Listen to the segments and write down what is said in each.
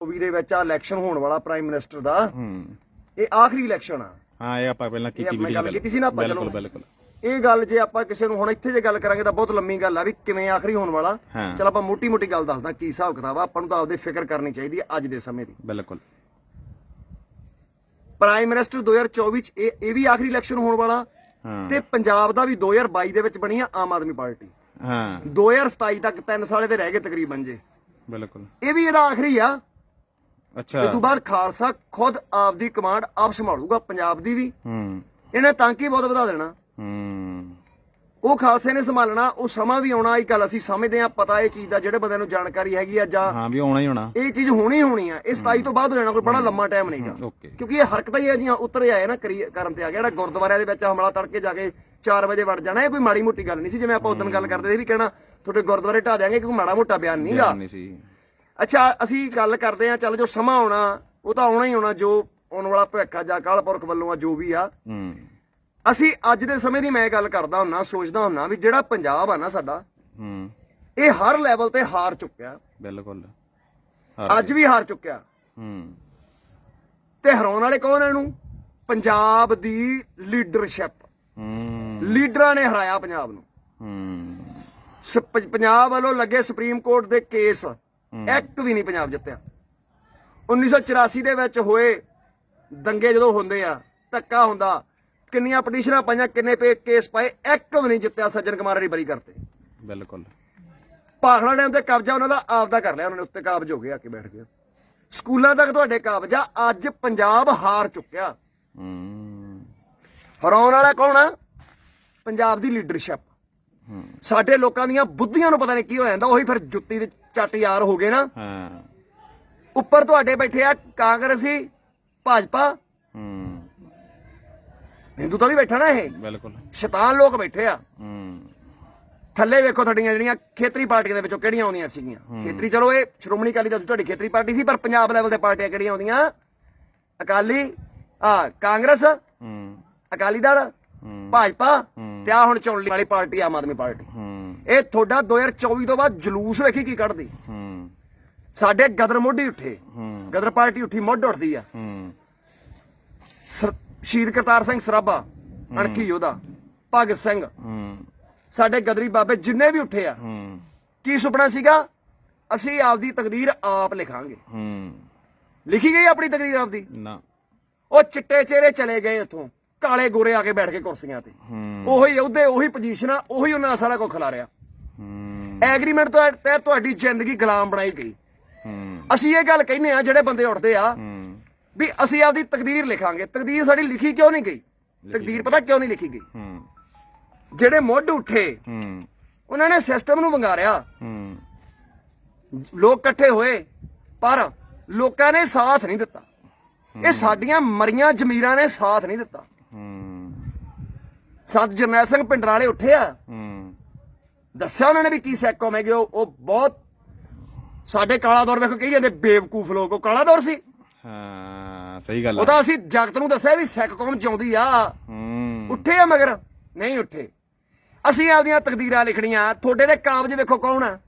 2024 ਦੇ ਵਿੱਚ ਆ ਇਲੈਕਸ਼ਨ ਹੋਣ ਵਾਲਾ ਪ੍ਰਾਈਮ ਮਿਨਿਸਟਰ ਦਾ। ਹੂੰ। ਇਹ ਆਖਰੀ ਇਲੈਕਸ਼ਨ ਆ। ਹਾਂ ਇਹ ਆਪਾਂ ਪਹਿਲਾਂ ਕੀਤੀ ਵੀਡੀਓ ਗੱਲ ਕੀਤੀ ਸੀ ਨਾ ਆਪਾਂ ਚਲੋ ਬਿਲਕੁਲ। ਇਹ ਗੱਲ ਜੇ ਆਪਾਂ ਕਿਸੇ ਨੂੰ ਹੁਣ ਇੱਥੇ ਜੇ ਗੱਲ ਕਰਾਂਗੇ ਤਾਂ ਬਹੁਤ ਲੰਮੀ ਗੱਲ ਆ ਵੀ ਕਿਵੇਂ ਆਖਰੀ ਹੋਣ ਵਾਲਾ। ਚਲ ਆਪਾਂ ਮੋਟੀ ਮੋਟੀ ਗੱਲ ਦੱਸਦਾ ਕੀ ਹਿਸਾਬ ਕਿਤਾਬ ਆ। ਆਪਾਂ ਨੂੰ ਤਾਂ ਆਪਦੇ ਫਿਕਰ ਕਰਨੀ ਚਾਹੀਦੀ ਹੈ ਅੱਜ ਦੇ ਸਮੇਂ ਦੀ। ਬਿਲਕੁਲ। ਪ੍ਰਾਈਮ ਮਿਨਿਸਟਰ 2024 ਚ ਇਹ ਇਹ ਵੀ ਆਖਰੀ ਇਲੈਕਸ਼ਨ ਹੋਣ ਵਾਲਾ। ਤੇ ਪੰਜਾਬ ਦਾ ਵੀ 2022 ਦੇ ਵਿੱਚ ਬਣੀ ਆ ਆਮ ਆਦਮੀ ਪਾਰਟੀ। ਹਾਂ। 2027 ਤੱਕ 3 ਸਾਲੇ ਦੇ ਰਹਿ ਗਏ ਤਕਰੀਬਨ ਜੇ। ਬਿਲਕੁਲ। ਇਹ ਵੀ ਇਹਦਾ ਆਖਰੀ ਆ। ਅੱਛਾ। ਇਸ ਤੋਂ ਬਾਅਦ ਖਾਲਸਾ ਖੁਦ ਆਪਦੀ ਕਮਾਂਡ ਆਪ ਸੰਭਾਲੂਗਾ ਪੰਜਾਬ ਦੀ ਵੀ। ਹੂੰ। ਇਹਨੇ ਤਾਂਕੀ ਬਹੁਤ ਵਧਾ ਦੇਣਾ। ਹੂੰ। ਉਹ ਖਾਲਸੇ ਨੇ ਸੰਭਾਲਣਾ ਉਹ ਸਮਾਂ ਵੀ ਆਉਣਾ ਇਹ ਗੱਲ ਅਸੀਂ ਸਮਝਦੇ ਆ ਪਤਾ ਇਹ ਚੀਜ਼ ਦਾ ਜਿਹੜੇ ਬੰਦੇ ਨੂੰ ਜਾਣਕਾਰੀ ਹੈਗੀ ਆ ਜਾਂ ਹਾਂ ਵੀ ਆਉਣਾ ਹੀ ਹੋਣਾ ਇਹ ਚੀਜ਼ ਹੋਣੀ ਹੋਣੀ ਆ ਇਹ 27 ਤੋਂ ਬਾਅਦ ਹੋ ਜਾਣਾ ਕੋਈ ਬੜਾ ਲੰਮਾ ਟਾਈਮ ਨਹੀਂਗਾ। ਕਿਉਂਕਿ ਇਹ ਹਰਕਤਾਂ ਹੀ ਆ ਜੀਆਂ ਉਤਰ ਆਏ ਨਾ ਕਰੀ ਕਰਨ ਤੇ ਆ ਗਿਆ ਜਿਹੜਾ ਗੁਰਦੁਆਰਿਆਂ ਦੇ ਵਿੱਚ ਹਮਲਾ ਤੜਕੇ ਜਾ ਕੇ 4 ਵਜੇ ਵੜ ਜਾਣਾ ਇਹ ਕੋਈ ਮਾੜੀ ਮੋਟੀ ਗੱਲ ਨਹੀਂ ਸੀ ਜਿਵੇਂ ਆਪਾਂ ਉਦੋਂ ਗੱਲ ਕਰਦੇ ਸੀ ਵੀ ਕਹਿਣਾ ਤੁਹਾਡੇ ਗੁਰਦੁਆਰੇ ਢਾ ਦਿਆਂਗੇ ਕੋਈ ਮਾੜਾ ਮੋਟਾ ਬਿਆਨ ਨਹੀਂਗਾ। ਨਹੀਂ ਸੀ। ਅੱਛਾ ਅਸੀਂ ਗੱਲ ਕਰਦੇ ਆ ਚੱਲ ਜੋ ਸਮਾਂ ਆਉਣਾ ਉਹ ਤਾਂ ਆਉਣਾ ਹੀ ਆਉਣਾ ਜੋ ਆਉਣ ਵਾਲਾ ਭਵਿੱਖ ਆ ਜਾਂ ਅਕਾਲ ਪੁਰਖ ਵੱਲੋਂ ਆ ਜੋ ਵੀ ਆ। ਹੂੰ। ਅਸੀਂ ਅੱਜ ਦੇ ਸਮੇਂ ਦੀ ਮੈਂ ਗੱਲ ਕਰਦਾ ਹੁੰਨਾ ਸੋਚਦਾ ਹੁੰਨਾ ਵੀ ਜਿਹੜਾ ਪੰਜਾਬ ਆ ਨਾ ਸਾਡਾ ਹੂੰ। ਇਹ ਹਰ ਲੈਵਲ ਤੇ ਹਾਰ ਚੁੱਕਿਆ। ਬਿਲਕੁਲ ਅੱਜ ਵੀ ਹਾਰ ਚੁੱਕਿਆ। ਹੂੰ। ਤੇ ਹਰਾਉਣ ਵਾਲੇ ਕੌਣ ਇਹਨੂੰ? ਪੰਜਾਬ ਦੀ ਲੀਡਰਸ਼ਿਪ ਹੂੰ। ਲੀਡਰਾਂ ਨੇ ਹਰਾਇਆ ਪੰਜਾਬ ਨੂੰ। ਪੰਜਾਬ ਵੱਲੋਂ ਲੱਗੇ ਸੁਪਰੀਮ ਕੋਰਟ ਦੇ ਕੇਸ। ਇੱਕ ਵੀ ਨਹੀਂ ਪੰਜਾਬ ਜਿੱਤਿਆ। 1984 ਦੇ ਵਿੱਚ ਹੋਏ ਦੰਗੇ ਜਦੋਂ ਹੁੰਦੇ ਆ ਧੱਕਾ ਹੁੰਦਾ ਕਿੰਨੀਆਂ ਪਟੀਸ਼ਨਾਂ ਪਾਈਆਂ ਕਿੰਨੇ ਪੇ ਕੇਸ ਪਾਏ ਇੱਕ ਵੀ ਨਹੀਂ ਜਿੱਤਿਆ ਸੱਜਣ ਕੁਮਾਰ ਨੇ ਬਰੀ ਕਰਤੇ। ਬਿਲਕੁਲ। ਭਾਖੜਾ ਡੈਮ ਤੇ ਕਬਜ਼ਾ ਉਹਨਾਂ ਦਾ ਆਪਦਾ ਕਰ ਲਿਆ ਉਹਨਾਂ ਨੇ ਉੱਤੇ ਕਾਬਜ ਹੋ ਗਏ ਆ ਕੇ ਬੈਠ ਗਏ। ਸਕੂਲਾਂ ਤੱਕ ਤੁਹਾਡੇ ਕਬਜ਼ਾ ਅੱਜ ਪੰਜਾਬ ਹਾਰ ਚੁੱਕਿਆ। ਹਰਾਉਣ ਵਾਲਾ ਕੌਣ ਆ? ਪੰਜਾਬ ਦੀ ਲੀਡਰਸ਼ਿਪ ਸਾਡੇ ਲੋਕਾਂ ਦੀਆਂ ਬੁੱਧੀਆਂ ਨੂੰ ਪਤਾ ਨਹੀਂ ਕੀ ਹੋ ਜਾਂਦਾ ਉਹੀ ਫਿਰ ਜੁੱਤੀ ਦੇ ਚੱਟ ਯਾਰ ਹੋ ਗਏ ਨਾ। ਹਾਂ। ਉੱਪਰ ਤੁਹਾਡੇ ਬੈਠੇ ਆ ਕਾਂਗਰਸੀ ਭਾਜਪਾ। ਹੂੰ। ਹਿੰਦੂ ਤਾਂ ਵੀ ਬੈਠਾ ਨਾ ਇਹ। ਬਿਲਕੁਲ। ਸ਼ੈਤਾਨ ਲੋਕ ਬੈਠੇ ਆ। ਹੂੰ। ਥੱਲੇ ਵੇਖੋ ਤੁਹਾਡੀਆਂ ਜਿਹੜੀਆਂ ਖੇਤਰੀ ਪਾਰਟੀਆਂ ਦੇ ਵਿੱਚੋਂ ਕਿਹੜੀਆਂ ਆਉਂਦੀਆਂ ਸੀਗੀਆਂ। ਖੇਤਰੀ ਚਲੋ ਇਹ ਸ਼੍ਰੋਮਣੀ ਅਕਾਲੀ ਦਲ ਦੀ ਤੁਹਾਡੀ ਖੇਤਰੀ ਪਾਰਟੀ ਸੀ ਪਰ ਪੰਜਾਬ ਲੈਵਲ ਤੇ ਪਾਰਟੀਆਂ ਕਿਹੜੀਆਂ ਆਉਂਦੀਆਂ? ਅਕਾਲੀ ਆ ਕਾਂਗਰਸ। ਹੂੰ। ਅਕਾਲੀ ਦਲ। ਹੂੰ। ਭਾਜਪਾ ਤੇ ਆ ਹੁਣ ਚੁਣ ਵਾਲੀ ਪਾਰਟੀ ਆਮ ਆਦਮੀ ਪਾਰਟੀ। ਇਹ ਤੁਹਾਡਾ 2024 ਤੋਂ ਬਾਅਦ ਜਲੂਸ ਵੇਖੀ ਕੀ ਕੱਢਦੀ? ਸਾਡੇ ਗਦਰ ਮੋਢੀ ਉੱਠੇ। ਗਦਰ ਪਾਰਟੀ ਉੱਠੀ ਮੁੱਢ ਉੱਠਦੀ ਆ। ਸ਼ਹੀਦ ਕਰਤਾਰ ਸਿੰਘ ਸਰਾਭਾ ਅਣਖੀ ਯੋਧਾ ਭਗਤ ਸਿੰਘ। ਸਾਡੇ ਗਦਰੀ ਬਾਬੇ ਜਿੰਨੇ ਵੀ ਉੱਠੇ ਆ ਕੀ ਸੁਪਨਾ ਸੀਗਾ? ਅਸੀਂ ਆਪਦੀ ਤਕਦੀਰ ਆਪ ਲਿਖਾਂਗੇ। ਲਿਖੀ ਗਈ ਆਪਣੀ ਤਕਦੀਰ ਆਪਦੀ? ਨਾ। ਉਹ ਚਿੱਟੇ ਚਿਹਰੇ ਚਲੇ ਗਏ ਇੱਥੋਂ। ਕਾਲੇ ਗੋਰੇ ਆ ਕੇ ਬੈਠ ਕੇ ਕੁਰਸੀਆਂ ਤੇ। ਉਹੀ ਉਹਦੇ ਉਹੀ ਪੋਜੀਸ਼ਨਾਂ ਉਹੀ ਉਹਨਾਂ ਸਾਰਾ ਕੁਝ ਖਿਲਾਰਿਆ ਐਗਰੀਮੈਂਟ ਤੋਂ ਤਹਿਤ ਤੁਹਾਡੀ ਜ਼ਿੰਦਗੀ ਗੁਲਾਮ ਬਣਾਈ ਗਈ। ਅਸੀਂ ਇਹ ਗੱਲ ਕਹਿੰਦੇ ਆ ਜਿਹੜੇ ਬੰਦੇ ਉੱਠਦੇ ਆ ਵੀ ਅਸੀਂ ਆਪਦੀ ਤਕਦੀਰ ਲਿਖਾਂਗੇ। ਤਕਦੀਰ ਸਾਡੀ ਲਿਖੀ ਕਿਉਂ ਨਹੀਂ ਗਈ? ਤਕਦੀਰ ਪਤਾ ਕਿਉਂ ਨਹੀਂ ਲਿਖੀ ਗਈ? ਜਿਹੜੇ ਮੁੱਢ ਉੱਠੇ ਉਹਨਾਂ ਨੇ ਸਿਸਟਮ ਨੂੰ ਵੰਗਾਰਿਆ। ਲੋਕ ਇਕੱਠੇ ਹੋਏ ਪਰ ਲੋਕਾਂ ਨੇ ਸਾਥ ਨਹੀਂ ਦਿੱਤਾ। ਇਹ ਸਾਡੀਆਂ ਮਰੀਆਂ ਜ਼ਮੀਰਾਂ ਨੇ ਸਾਥ ਨਹੀਂ ਦਿੱਤਾ। ਸਤ ਜਰਨੈਲ ਸਿੰਘ ਪਿੰਡਰਾਂ ਵਾਲੇ ਉੱਠੇ ਆ। ਹੂੰ। ਦੱਸਿਆ ਉਹਨਾਂ ਨੇ ਵੀ ਕੀ ਸੈਕੋਮ ਹੈਗੇ ਉਹ ਉਹ ਬਹੁਤ ਸਾਡੇ ਕਾਲਾ ਦੌਰ ਵੇਖੋ ਕਹੀ ਜਾਂਦੇ ਬੇਵਕੂਫ ਲੋਕ ਉਹ ਕਾਲਾ ਦੌਰ ਸੀ। ਹਾਂ ਸਹੀ ਗੱਲ ਆ। ਉਹਦਾ ਅਸੀਂ ਜਗਤ ਨੂੰ ਦੱਸਿਆ ਵੀ ਸਿੱਖ ਕੌਮ ਜਿਉਂਦੀ ਆ। ਹੂੰ। ਉੱਠੇ ਆ ਮਗਰ ਨਹੀਂ ਉੱਠੇ। ਅਸੀਂ ਆਪਦੀਆਂ ਤਕਦੀਰਾਂ ਲਿਖਣੀਆਂ ਤੁਹਾਡੇ ਦੇ ਕਾਬਜ ਵੇਖੋ ਕੌਣ ਆ।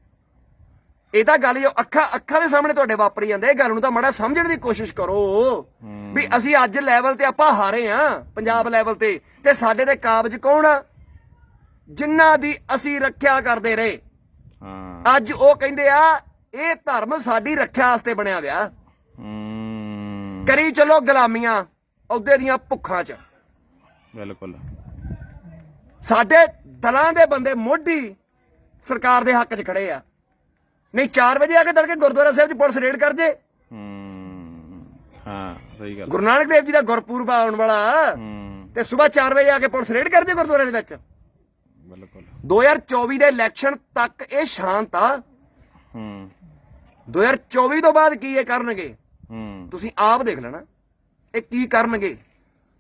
ਇਹ ਤਾਂ ਗੱਲ ਜੋ ਅੱਖਾਂ ਅੱਖਾਂ ਦੇ ਸਾਹਮਣੇ ਤੁਹਾਡੇ ਵਾਪਰੀ ਜਾਂਦੇ ਇਹ ਗੱਲ ਨੂੰ ਤਾਂ ਮਾੜਾ ਸਮਝਣ ਦੀ ਕੋਸ਼ਿਸ਼ ਕਰੋ। ਵੀ ਅਸੀਂ ਅੱਜ ਲੈਵਲ ਤੇ ਆਪਾਂ ਹਾਰੇ ਆ ਪੰਜਾਬ ਲੈਵਲ ਤੇ। ਤੇ ਸਾਡੇ ਦੇ ਕਾਬਜ ਕੌਣ ਆ? ਜਿਨ੍ਹਾਂ ਦੀ ਅਸੀਂ ਰੱਖਿਆ ਕਰਦੇ ਰਹੇ। ਹਾਂ। ਅੱਜ ਉਹ ਕਹਿੰਦੇ ਆ ਇਹ ਧਰਮ ਸਾਡੀ ਰੱਖਿਆ ਵਾਸਤੇ ਬਣਿਆ ਵਿਆ ਕਰੀ ਚਲੋ ਗੁਲਾਮੀਆਂ ਅਹੁਦੇ ਦੀਆਂ ਭੁੱਖਾਂ 'ਚ। ਬਿਲਕੁਲ। ਸਾਡੇ ਦਲਾਂ ਦੇ ਬੰਦੇ ਮੋਢੀ ਸਰਕਾਰ ਦੇ ਹੱਕ 'ਚ ਖੜੇ ਆ। ਨਹੀਂ 4 ਵਜੇ ਆ ਕੇ ਤੜਕੇ ਗੁਰਦੁਆਰਾ ਸਾਹਿਬ 'ਚ ਪੁਲਿਸ ਰੇਡ ਕਰ ਜੇ। ਹੂੰ ਹਾਂ ਸਹੀ ਗੱਲ। ਗੁਰੂ ਨਾਨਕ ਦੇਵ ਜੀ ਦਾ ਗੁਰਪੁਰਬ ਆਉਣ ਵਾਲਾ। ਤੇ ਸਵੇਰ 4 ਵਜੇ ਆ ਕੇ ਪੁਲਿਸ ਰੇਡ ਕਰ ਜੇ ਗੁਰਦੁਆਰੇ ਦੇ ਵਿੱਚ। ਬਿਲਕੁਲ। 2024 ਦੇ ਇਲੈਕਸ਼ਨ ਤੱਕ ਇਹ ਸ਼ਾਂਤ ਆ। ਹੂੰ। 2024 ਤੋਂ ਬਾਅਦ ਕੀ ਇਹ ਕਰਨਗੇ? ਹੂੰ। ਤੁਸੀਂ ਆਪ ਦੇਖ ਲੈਣਾ ਇਹ ਕੀ ਕਰਨਗੇ?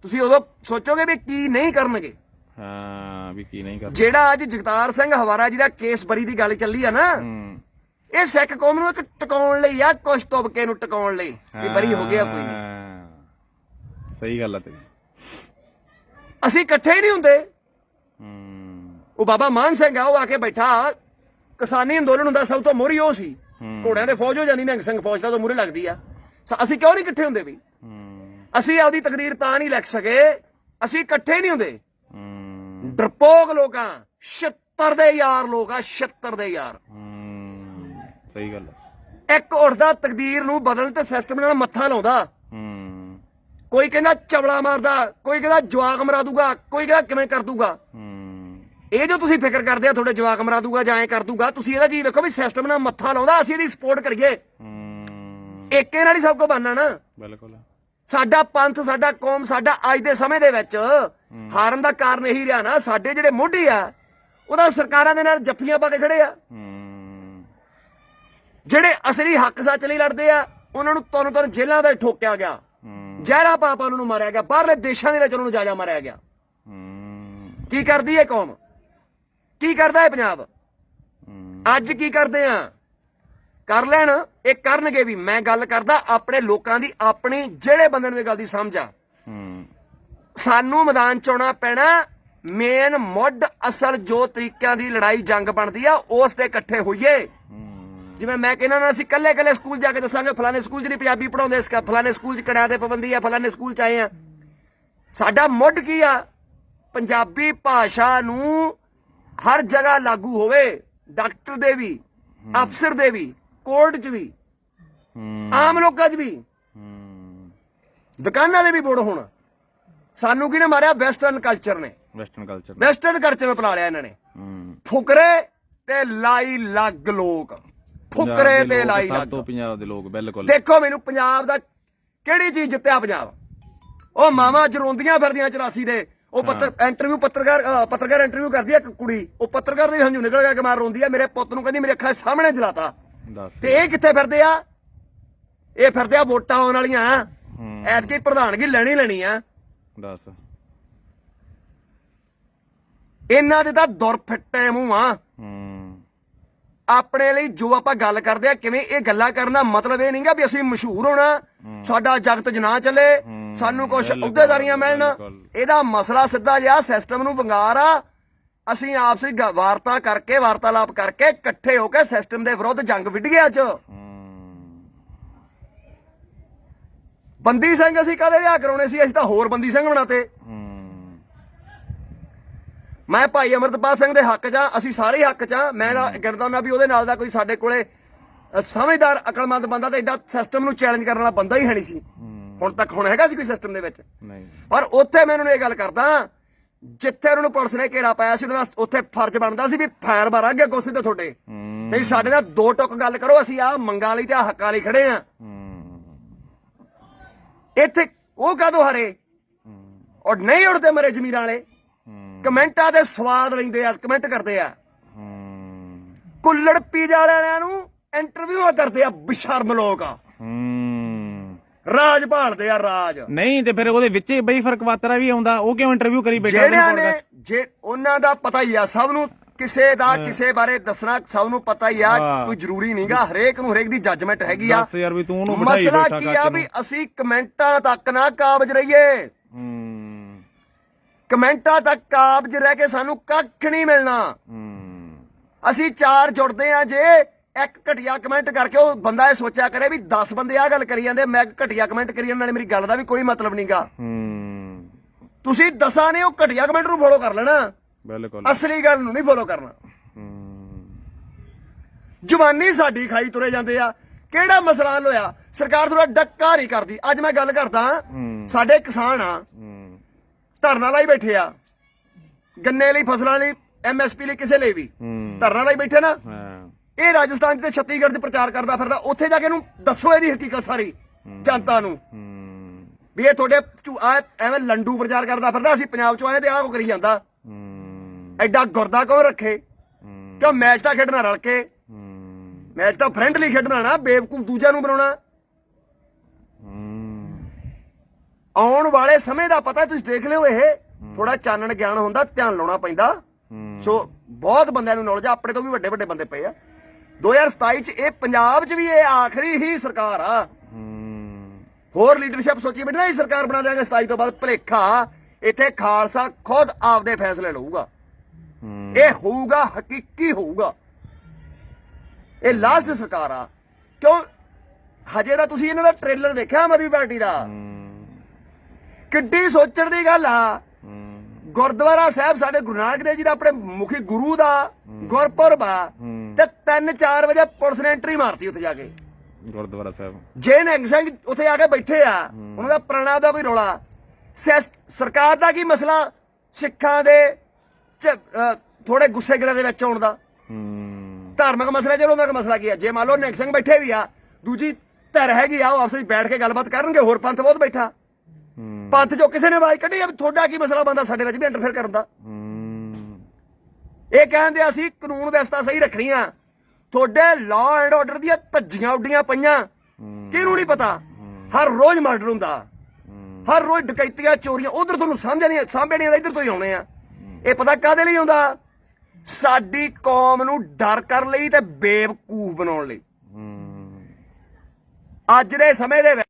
ਤੁਸੀਂ ਉਦੋਂ ਸੋਚੋਗੇ ਵੀ ਕੀ ਨਹੀਂ ਕਰਨਗੇ? ਹਾਂ ਵੀ ਕੀ ਨਹੀਂ ਕਰਦਾ ਜਿਹੜਾ ਅੱਜ ਜਗਤਾਰ ਸਿੰਘ ਹਵਾਰਾ ਜੀ ਦਾ ਕੇਸ ਬਰੀ ਦੀ ਗੱਲ ਚੱਲੀ ਆ ਨਾ ਹੂੰ। ਇਹ ਸਿੱਖ ਕੌਮ ਨੂੰ ਇੱਕ ਟਿਕਾਉਣ ਲਈ ਆ ਕੁਛ ਤੁਬਕੇ ਨੂੰ ਟਿਕਾਉਣ ਲਈ। ਵੀ ਬਰੀ ਹੋ ਗਿਆ ਕੋਈ ਨਹੀਂ। ਸਹੀ ਗੱਲ ਆ ਤੇਰੀ। ਅਸੀਂ ਇਕੱਠੇ ਹੀ ਨਹੀਂ ਹੁੰਦੇ। ਹੂੰ। ਉਹ ਬਾਬਾ ਮਾਨ ਸਿੰਘ ਆ ਉਹ ਆ ਕੇ ਬੈਠਾ। ਕਿਸਾਨੀ ਅੰਦੋਲਨ ਹੁੰਦਾ ਸਭ ਤੋਂ ਮੋਰੀ ਉਹ ਸੀ। ਘੋੜਿਆਂ ਦੇ ਫੌਜ ਹੋ ਜਾਂਦੀ ਨਿਹੰਗ ਸਿੰਘ ਫੌਜ ਦਾ ਤਾਂ ਮੂਰੇ ਲੱਗਦੀ ਆ। ਸ- ਅਸੀਂ ਕਿਉਂ ਨਹੀਂ ਇਕੱਠੇ ਹੁੰਦੇ ਵੀ? ਹੂੰ। ਅਸੀਂ ਆਪਦੀ ਤਕਦੀਰ ਤਾਂ ਨਹੀਂ ਲਿਖ ਸਕੇ। ਅਸੀਂ ਇਕੱਠੇ ਨਹੀਂ ਹੁੰਦੇ। ਹੂੰ। ਡਰਪੋਕ ਲੋਕਾਂ 76 ਦੇ ਯਾਰ ਲੋਕ ਆ 76 ਦੇ ਯਾਰ। ਹੂੰ। ਸਹੀ ਗੱਲ ਹੈ ਇੱਕ ਉੱਠਦਾ ਤਕਦੀਰ ਨੂੰ ਬਦਲਣ ਤੇ ਸਿਸਟਮ ਨਾਲ ਮੱਥਾ ਲਾਉਂਦਾ। ਹੂੰ। ਕੋਈ ਕਹਿੰਦਾ ਚਵਲਾ ਮਾਰਦਾ ਕੋਈ ਕਹਿੰਦਾ ਜਵਾਕ ਮਰਾ ਦੂਗਾ ਕੋਈ ਕਹਿੰਦਾ ਕਿਵੇਂ ਕਰ ਦੂਗਾ। ਇਹ ਜੋ ਤੁਸੀਂ ਫਿਕਰ ਕਰਦੇ ਆ ਤੁਹਾਡੇ ਜਵਾਕ ਮਰਾ ਦੂਗਾ ਜਾਂ ਐ ਕਰ ਦੂਗਾ ਤੁਸੀਂ ਇਹਦਾ ਜੀ ਵੇਖੋ ਵੀ ਸਿਸਟਮ ਨਾਲ ਮੱਥਾ ਲਾਉਂਦਾ ਅਸੀਂ ਇਹਦੀ ਸਪੋਰਟ ਕਰੀਏ। ਏਕੇ ਨਾਲ ਹੀ ਸਭ ਕੁਝ ਬਣਨਾ ਨਾ। ਬਿਲਕੁਲ। ਸਾਡਾ ਪੰਥ ਸਾਡਾ ਕੌਮ ਸਾਡਾ ਅੱਜ ਦੇ ਸਮੇਂ ਦੇ ਵਿੱਚ ਹਾਰਨ ਦਾ ਕਾਰਨ ਇਹੀ ਰਿਹਾ ਨਾ ਸਾਡੇ ਜਿਹੜੇ ਮੋਢੀ ਆ ਉਹਦਾ ਸਰਕਾਰਾਂ ਦੇ ਨਾਲ ਜੱਫੀਆਂ ਪਾ ਕੇ ਖੜੇ ਆ। ਜਿਹੜੇ ਅਸਲੀ ਹੱਕ ਸੱਚ ਲਈ ਲੜਦੇ ਆ ਉਹਨਾਂ ਨੂੰ ਤੁਰਨ ਤੁਰਨ ਜੇਲ੍ਹਾਂ ਵਿੱਚ ਠੋਕਿਆ ਗਿਆ। ਜ਼ਹਿਰਾ ਪਾਪਾ ਉਹਨਾਂ ਨੂੰ ਮਾਰਿਆ ਗਿਆ ਬਾਹਰਲੇ ਦੇਸ਼ਾਂ ਦੇ ਵਿੱਚ ਉਹਨਾਂ ਨੂੰ ਜਾਜਾ ਮਾਰਿਆ ਗਿਆ। ਕੀ ਕਰਦੀ ਹੈ ਕੌਮ? ਕੀ ਕਰਦਾ ਹੈ ਪੰਜਾਬ? ਅੱਜ ਕੀ ਕਰਦੇ ਆ? ਕਰ ਲੈਣ ਇਹ ਕਰਨਗੇ ਵੀ। ਮੈਂ ਗੱਲ ਕਰਦਾ ਆਪਣੇ ਲੋਕਾਂ ਦੀ ਆਪਣੀ ਜਿਹੜੇ ਬੰਦੇ ਨੂੰ ਇਹ ਗੱਲ ਦੀ ਸਮਝ ਆ। ਸਾਨੂੰ ਮੈਦਾਨ ਚ ਆਉਣਾ ਪੈਣਾ ਮੇਨ ਮੁੱਢ ਅਸਲ ਜੋ ਤਰੀਕਿਆਂ ਦੀ ਲੜਾਈ ਜੰਗ ਬਣਦੀ ਆ ਉਸ ਤੇ ਇਕੱਠੇ ਹੋਈਏ। ਜਿਵੇਂ ਮੈਂ ਕਹਿੰਦਾ ਨਾ ਅਸੀਂ ਕੱਲੇ ਕੱਲੇ ਸਕੂਲ ਜਾ ਕੇ ਦੱਸਾਂਗੇ ਫਲਾਣੇ ਸਕੂਲ 'ਚ ਨਹੀਂ ਪੰਜਾਬੀ ਪੜਾਉਂਦੇ ਇਸ ਫਲਾਣੇ ਸਕੂਲ 'ਚ ਕੜਿਆ ਦੇ ਪਾਬੰਦੀ ਆ ਫਲਾਣੇ ਸਕੂਲ 'ਚ ਆਏ ਆ। ਸਾਡਾ ਮੁੱਢ ਕੀ ਆ? ਪੰਜਾਬੀ ਭਾਸ਼ਾ ਨੂੰ ਹਰ ਜਗ੍ਹਾ ਲਾਗੂ ਹੋਵੇ ਡਾਕਟਰ ਦੇ ਵੀ ਅਫਸਰ ਦੇ ਵੀ ਕੋਰਟ 'ਚ ਵੀ ਆਮ ਲੋਕਾਂ 'ਚ ਵੀ। ਦੁਕਾਨਾਂ ਦੇ ਵੀ ਬੋਰਡ ਹੋਣ। ਸਾਨੂੰ ਕਿਹਨੇ ਮਾਰਿਆ? ਵੈਸਟਰਨ ਕਲਚਰ ਨੇ। ਵੈਸਟਰਨ ਕਲਚਰ ਵੈਸਟਰਨ ਕਲਚਰ ਨੂੰ ਅਪਣਾ ਲਿਆ ਇਹਨਾਂ ਨੇ। ਫੁਕਰੇ ਤੇ ਲਾਈ ਲੱਗ ਲੋਕ। ਫੁਕਰੇ ਤੇ ਲਾਈ ਸਭ ਲੱਗ ਤੋਂ ਪੰਜਾਬ ਦੇ ਲੋਕ ਬਿਲਕੁਲ। ਦੇਖੋ ਮੈਨੂੰ ਪੰਜਾਬ ਦਾ ਕਿਹੜੀ ਚੀਜ਼ ਜਿੱਤਿਆ ਪੰਜਾਬ? ਉਹ ਮਾਵਾ ਜਰੋਂਦੀਆਂ ਫਿਰਦੀਆਂ 84 ਦੇ। ਉਹ ਪੱਤਰ ਇੰਟਰਵਿਊ ਪੱਤਰਕਾਰ ਪੱਤਰਕਾਰ ਇੰਟਰਵਿਊ ਕਰਦੀ ਆ ਇੱਕ ਕੁੜੀ। ਉਹ ਪੱਤਰਕਾਰ ਦੇ ਹੰਝੂ ਨਿਕਲ ਗਿਆ ਕਿ ਮਾਰ ਰੋਂਦੀ ਆ ਮੇਰੇ ਪੁੱਤ ਨੂੰ ਕਹਿੰਦੀ ਮੇਰੇ ਅੱਖਾਂ ਸਾਹਮਣੇ ਜਲਾਤਾ। ਦੱਸ ਤੇ ਇਹ ਕਿੱਥੇ ਫਿਰਦੇ ਆ? ਇਹ ਫਿਰਦੇ ਆ ਵੋਟਾਂ ਆਉਣ ਵਾਲੀਆਂ। ਐਤਕੀ ਪ੍ਰਧਾਨਗੀ ਲੈਣੀ ਲੈਣੀ ਆ। ਦੱਸ। ਇਹਨਾਂ ਦੇ ਤਾਂ ਦੁਰ ਫਿੱਟੇ ਮੂੰਹ ਆ। ਆਪਣੇ ਲਈ ਜੋ ਆਪਾਂ ਗੱਲ ਕਰਦੇ ਆ ਕਿਵੇਂ ਇਹ ਗੱਲਾਂ ਕਰਨ ਮਤਲਬ ਇਹ ਨਹੀਂਗਾ ਵੀ ਅਸੀਂ ਮਸ਼ਹੂਰ ਹੋਣਾ। ਸਾਡਾ ਜਗਤ ਜਨਾ ਚੱਲੇ ਸਾਨੂੰ ਕੁਝ ਅਹੁਦੇਦਾਰੀਆਂ ਮਿਲਣ। ਇਹਦਾ ਮਸਲਾ ਸਿੱਧਾ ਜਿਹਾ ਸਿਸਟਮ ਨੂੰ ਵੰਗਾਰ ਆ। ਅਸੀਂ ਆਪਸ ਵਾਰਤਾ ਕਰਕੇ ਵਾਰਤਾਲਾਪ ਕਰਕੇ ਇਕੱਠੇ ਹੋ ਕੇ ਸਿਸਟਮ ਦੇ ਵਿਰੁੱਧ ਜੰਗ ਵਿੱਢੀਏ ਅੱਜ। ਬੰਦੀ ਸਿੰਘ ਅਸੀਂ ਕਦੇ ਵਿਆਹ ਕਰਾਉਣੇ ਸੀ? ਅਸੀਂ ਤਾਂ ਹੋਰ ਬੰਦੀ ਸਿੰਘ ਬਣਾਤੇ। ਮੈਂ ਭਾਈ ਅਮਰਤਪਾਲ ਸਿੰਘ ਦੇ ਹੱਕ 'ਚ ਆ ਅਸੀਂ ਸਾਰੇ ਹੱਕ 'ਚ ਆ। ਮੈਂ ਤਾਂ ਗਿਣਦਾ ਮੈਂ ਵੀ ਉਹਦੇ ਨਾਲ ਦਾ ਕੋਈ ਸਾਡੇ ਕੋਲੇ ਸਮਝਦਾਰ ਅਕਲਮੰਦ ਬੰਦਾ ਤੇ ਐਡਾ ਸਿਸਟਮ ਨੂੰ ਚੈਲੰਜ ਕਰਨ ਵਾਲਾ ਬੰਦਾ ਹੀ ਹੈ ਨਹੀਂ ਸੀ। ਹੁਣ ਤੱਕ ਹੁਣ ਹੈਗਾ ਸੀ ਕੋਈ ਸਿਸਟਮ ਦੇ ਵਿੱਚ। ਨਹੀਂ। ਪਰ ਉੱਥੇ ਮੈਂ ਉਹਨਾਂ ਨੂੰ ਇਹ ਗੱਲ ਕਰਦਾ ਜਿੱਥੇ ਉਹਨਾਂ ਨੂੰ ਪੁਲਿਸ ਨੇ ਘੇਰਾ ਪਾਇਆ ਸੀ ਉਹਨਾਂ ਦਾ ਉੱਥੇ ਫਰਜ਼ ਬਣਦਾ ਸੀ ਵੀ ਫਾਇਰ ਮਾਰਾਂਗੇ ਗੋਸੇ ਤੇ ਤੁਹਾਡੇ। ਨਹੀਂ ਸਾਡੇ ਨਾਲ ਦੋ ਟੁਕ ਗੱਲ ਕਰੋ ਅਸੀਂ ਆ ਮੰਗਾਂ ਲਈ ਤੇ ਆਹ ਹੱਕਾਂ ਲਈ ਖੜੇ ਆ। ਇੱਥੇ ਉਹ ਕਾਦੋਂ ਹਰੇ? ਔਰ ਨਹੀਂ ਉੜਦੇ ਮਰੇ ਜ਼ਮੀਰਾਂ ਵਾਲੇ। ਕਮੈਂਟਾਂ ਦੇ ਸਵਾਦ ਲੈਂਦੇ ਆ ਕਮੈਂਟ ਕਰਦੇ ਆ ਕੁੱਲੜ ਪੀਜ਼ਾ ਵਾਲਿਆਂ ਨੂੰ ਇੰਟਰਵਿਊ ਕਰਦੇ ਆ ਬਸ਼ਰਮ ਲੋਕ ਹੂੰ ਰਾਜ ਭਾਲਦੇ ਆ ਰਾਜ ਨਹੀਂ ਤੇ ਫਿਰ ਉਹਦੇ ਵਿੱਚ ਹੀ ਬਈ ਫ਼ਰਕ ਵਾਤਰਾ ਵੀ ਆਉਂਦਾ ਉਹ ਕਿਉਂ ਇੰਟਰਵਿਊ ਕਰੀ ਬੈਠਾ ਜਿਹੜਿਆਂ ਨੇ? ਜੇ ਉਹਨਾਂ ਦਾ ਪਤਾ ਹੀ ਆ ਸਭ ਨੂੰ ਕਿਸੇ ਦਾ ਕਿਸੇ ਬਾਰੇ ਦੱਸਣਾ ਸਭ ਨੂੰ ਪਤਾ ਹੀ ਆ। ਕੋਈ ਜ਼ਰੂਰੀ ਨਹੀਂਗਾ ਹਰੇਕ ਨੂੰ ਹਰੇਕ ਦੀ ਜੱਜਮੈਂਟ ਹੈਗੀ ਆ ਦੱਸ ਯਾਰ ਵੀ ਤੂੰ ਉਹਨੂੰ ਬਿਠਾਈ ਮਸਲਾ ਕੀ ਆ। ਵੀ ਅਸੀਂ ਕਮੈਂਟਾਂ ਤੱਕ ਨਾ ਕਾਬਜ ਰਹੀਏ ਕਮੈਂਟਾਂ ਤੱਕ ਕਾਬਜ ਰਹਿ ਕੇ ਸਾਨੂੰ ਕੱਖ ਨਹੀਂ ਮਿਲਣਾ। ਅਸੀਂ ਚਾਰ ਜੁੜਦੇ ਆ ਜੇ ਇੱਕ ਘਟੀਆ ਕਮੈਂਟ ਕਰਕੇ ਉਹ ਬੰਦਾ ਇਹ ਸੋਚਿਆ ਕਰੇ ਵੀ 10 ਬੰਦੇ ਆ ਗੱਲ ਕਰੀ ਜਾਂਦੇ ਮੈਂ ਘਟੀਆ ਕਮੈਂਟ ਕਰੀ ਜਾਂਦਾ ਨਾਲੇ ਮੇਰੀ ਗੱਲ ਦਾ ਵੀ ਕੋਈ ਮਤਲਬ ਨਹੀਂਗਾ ਤੁਸੀਂ ਦਸਾਂ ਨੇ ਉਹ ਘਟੀਆ ਕਮੈਂਟ ਨੂੰ ਫੋਲੋ ਕਰ ਲੈਣਾ। ਬਿਲਕੁਲ। ਅਸਲੀ ਗੱਲ ਨੂੰ ਨਹੀਂ ਫੋਲੋ ਕਰਨਾ। ਜਵਾਨੀ ਸਾਡੀ ਖਾਈ ਤੁਰੇ ਜਾਂਦੇ ਆ। ਕਿਹੜਾ ਮਸਲਾ ਹੱਲ ਹੋਇਆ? ਸਰਕਾਰ ਥੋੜਾ ਡੱਕਾ ਨਹੀਂ ਕਰਦੀ। ਅੱਜ ਮੈਂ ਗੱਲ ਕਰਦਾ। ਸਾਡੇ ਕਿਸਾਨ ਆ। ਧਰਨਾ ਲਾਈ ਬੈਠੇ ਆ। ਗੰਨੇ ਲਈ ਫਸਲਾਂ ਲਈ ਐਮਐਸਪੀ ਲਈ ਕਿਸੇ ਲਈ ਵੀ। ਧਰਨਾ ਲਾਈ ਬੈਠੇ ਨਾ। ਇਹ ਰਾਜਸਥਾਨ ਤੇ ਛੱਤੀਸਗੜ੍ਹ 'ਚ ਪ੍ਰਚਾਰ ਕਰਦਾ ਫਿਰਦਾ। ਉੱਥੇ ਜਾ ਕੇ ਇਹਨੂੰ ਦੱਸੋ ਇਹਦੀ ਹਕੀਕਤ ਸਾਰੀ ਜਨਤਾ ਨੂੰ। ਵੀ ਇਹ ਤੁਹਾਡੇ ਝੂ- ਆ ਐਵੇਂ ਲੰਡੂ ਪ੍ਰਚਾਰ ਕਰਦਾ ਫਿਰਦਾ। ਅਸੀਂ ਪੰਜਾਬ 'ਚੋਂ ਆਏ ਤੇ ਆਹ ਕੋ ਕਰੀ ਜਾਂਦਾ। ਐਡਾ ਗੁਰਦਾ ਕਿਉਂ ਰੱਖੇ? ਕਿਉਂ ਮੈਚ ਤਾਂ ਖੇਡਣਾ ਰਲ ਕੇ? ਮੈਚ ਤਾਂ ਫਰੈਂਡਲੀ ਖੇਡਣਾ ਨਾ। ਬੇਵਕੂਫ ਦੂਜਿਆਂ ਨੂੰ ਬਣਾਉਣਾ ਹੂੰ ਆਉਣ ਵਾਲੇ ਸਮੇਂ ਦਾ ਪਤਾ ਤੁਸੀਂ ਦੇਖ ਲਿਓ ਇਹ। ਥੋੜਾ ਚਾਨਣ ਗਿਆਨ ਹੁੰਦਾ ਧਿਆਨ ਲਾਉਣਾ ਪੈਂਦਾ। ਸੋ ਬਹੁਤ ਬੰਦਿਆਂ ਨੂੰ ਨੌਲੇਜ ਆ ਆਪਣੇ ਤੋਂ ਵੀ ਵੱਡੇ ਵੱਡੇ ਬੰਦੇ ਪਏ ਆ। 2027 ਚ ਇਹ ਪੰਜਾਬ 'ਚ ਵੀ ਇਹ ਆਖਰੀ ਹੀ ਸਰਕਾਰ ਆ। ਹੋਰ ਲੀਡਰਸ਼ਿਪ ਸੋਚੀ ਬੈਠੀ ਨਾ ਇਹ ਸਰਕਾਰ ਬਣਾ ਦੇਾਂਗੇ 27 ਤੋਂ ਬਾਅਦ ਭਲੇਖਾ। ਇੱਥੇ ਖਾਲਸਾ ਖੁਦ ਆਪਦੇ ਫੈਸਲੇ ਲਊਗਾ। ਇਹ ਹੋਊਗਾ ਹਕੀਕੀ ਹੋਊਗਾ। ਇਹ ਲਾਸਟ ਸਰਕਾਰ ਆ। ਕਿਉਂ? ਹਜੇ ਤਾਂ ਤੁਸੀਂ ਇਹਨਾਂ ਦਾ ਟ੍ਰੇਲਰ ਦੇਖਿਆ ਆਮ ਆਦਮੀ ਪਾਰਟੀ ਦਾ ਕਿੱਡੀ ਸੋਚਣ ਦੀ ਗੱਲ ਆ। ਗੁਰਦੁਆਰਾ ਸਾਹਿਬ ਸਾਡੇ ਗੁਰੂ ਨਾਨਕ ਦੇਵ ਜੀ ਦਾ ਆਪਣੇ ਮੁਖੀ ਗੁਰੂ ਦਾ ਗੁਰਪੁਰਬ ਆ। ਤੇ 3-4 ਵਜੇ ਪੁਲਿਸ ਨੇ ਐਂਟਰੀ ਮਾਰਤੀ ਉੱਥੇ ਜਾ ਕੇ। ਗੁਰਦੁਆਰਾ ਸਾਹਿਬ। ਜੇ ਨਿਹੰਗ ਸਿੰਘ ਉੱਥੇ ਆ ਕੇ ਬੈਠੇ ਆ ਉਹਨਾਂ ਦਾ ਪ੍ਰਾਣਾ ਦਾ ਕੋਈ ਰੋਲਾ। ਸਰਕਾਰ ਦਾ ਕੀ ਮਸਲਾ? ਸਿੱਖਾਂ ਦੇ ਥੋੜੇ ਗੁੱਸੇ ਗਿਲੇ ਦੇ ਵਿੱਚ ਆਉਣ ਦਾ। ਧਾਰਮਿਕ ਮਸਲਾ ਚਲੋ ਉਹਨਾਂ ਦਾ ਮਸਲਾ ਕੀ ਆ? ਜੇ ਮੰਨ ਲਓ ਨਿਹੰਗ ਸਿੰਘ ਬੈਠੇ ਵੀ ਆ ਦੂਜੀ ਧਿਰ ਹੈਗੀ ਆ ਉਹ ਆਪਸ ਵਿੱਚ ਬੈਠ ਕੇ ਗੱਲਬਾਤ ਕਰਨਗੇ ਹੋਰ ਪੰਥ ਬਹੁਤ ਬੈਠਾ। ਪੰਥ ਚੋਂ ਕਿਸੇ ਨੇ ਆਵਾਜ਼ ਕੱਢੀ ਆ ਵੀ ਤੁਹਾਡਾ ਕੀ ਮਸਲਾ ਬੰਦਾ ਸਾਡੇ ਵਿੱਚ ਵੀ ਇੰਟਰਫੇਅਰ ਕਰਨ ਦਾ? ਇਹ ਕਹਿੰਦੇ ਅਸੀਂ ਕਾਨੂੰਨ ਵਿਵਸਥਾ ਸਹੀ ਰੱਖਣੀ ਆ ਤੁਹਾਡੇ ਲਾਅ ਐਂਡ ਆਰਡਰ ਦੀਆਂ ਧੱਜੀਆਂ ਉੱਡੀਆਂ ਪਈਆਂ। ਕਿਹਨੂੰ ਨਹੀਂ ਪਤਾ? ਹਰ ਰੋਜ਼ ਮਰਡਰ ਹੁੰਦਾ। ਹਰ ਰੋਜ਼ ਡਕੈਤੀਆਂ, ਚੋਰੀਆਂ, ਉਧਰ ਤੁਹਾਨੂੰ ਸਮਝ ਨਹੀਂ ਸਾਂਭੇ ਨਹੀਂ ਆਉਂਦਾ ਇੱਧਰ ਤੋਂ ਹੀ ਆਉਣੇ ਆ। ਇਹ ਪਤਾ ਕਾਦੇ ਲਈ ਆਉਂਦਾ? ਸਾਡੀ ਕੌਮ ਨੂੰ ਡਰ ਕਰਨ ਲਈ ਤੇ ਬੇਵਕੂਫ ਬਣਾਉਣ ਲਈ। ਅੱਜ ਦੇ ਸਮੇਂ ਦੇ